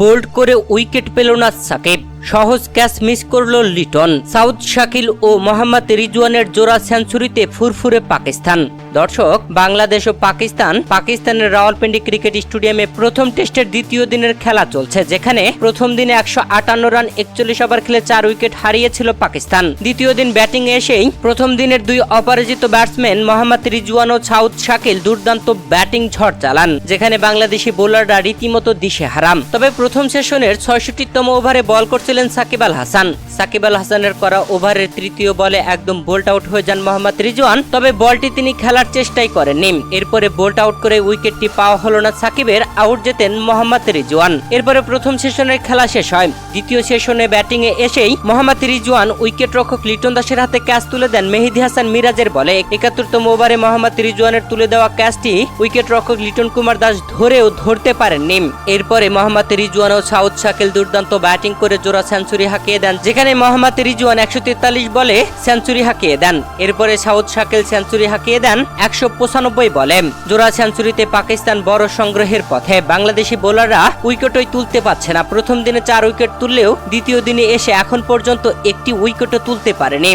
Bold করে wicket পেল না সাকিব। সহজ ক্যাচ মিস করল লিটন। সাউথ শাকিল ও মোহাম্মদ রিজওয়ানের জোড়া সেঞ্চুরিতে ফুরফুরে পাকিস্তান। দর্শক, বাংলাদেশ ও পাকিস্তান, পাকিস্তানের রাওয়ালপিন্ডি ক্রিকেট স্টেডিয়ামে প্রথম টেস্টের দ্বিতীয় দিনের খেলা চলছে, যেখানে প্রথম দিনে একশো আটান্ন রান, একচল্লিশ ওভার খেলে চার উইকেট হারিয়েছিল পাকিস্তান। দ্বিতীয় দিন ব্যাটিং এসেই প্রথম দিনের দুই অপরাজিত ব্যাটসম্যান মোহাম্মদ রিজওয়ান ও সাউথ শাকিল দুর্দান্ত ব্যাটিং ঝড় চালান, যেখানে বাংলাদেশি বোলাররা রীতিমতো দিশে হারাম তবে প্রথম সেশনের ছয়ষট্টিতম ওভারে বল করছিলেন সাকিব আল হাসান। সাকিব আল হাসানের করা ওভারের তৃতীয় বলে একদম বোল্ট আউট হয়ে যান মোহাম্মদ রিজওয়ান, তবে বলটি তিনি খেলার চেষ্টাই করেননি এরপরে বোল্ট আউট করে উইকেটটি পাওয়া হলো না সাকিবের, আউট যেতেন মোহাম্মদ রিজওয়ান। এরপরে প্রথম সেশনের খেলা শেষ হয়। দ্বিতীয় সেশনে ব্যাটিং এ এসেই মোহাম্মদ রিজওয়ান উইকেট রক্ষক লিটন দাসের হাতে ক্যাচ তুলে দেন মেহেদি হাসান মিরাজের বলে। একাত্তরতম ওভারে মোহাম্মদ রিজওয়ানের তুলে দেওয়া ক্যাচটি উইকেট রক্ষক লিটন কুমার দাস ধরেও ধরতে পারেননি এরপরে মোহাম্মদ রিজওয়ান ও সাউথ শাকিল দুর্দান্ত ব্যাটিং করে জোড়া সেঞ্চুরি হাঁকিয়ে দেন, যেখানে মোহাম্মদ রিজওয়ান একশো তেতাল্লিশ বলে সেঞ্চুরি হাঁকিয়ে দেন। এরপরে সাউথ শাকিল সেঞ্চুরি হাঁকিয়ে দেন একশো পঁচানব্বই বলে। জোড়া সেঞ্চুরিতে পাকিস্তান বড় সংগ্রহের পথে। বাংলাদেশি বোলাররা উইকেটই তুলতে পারছে না। প্রথম দিনে চার উইকেট তুললেও দ্বিতীয় দিনে এসে এখন পর্যন্ত একটি উইকেটও তুলতে পারেনি।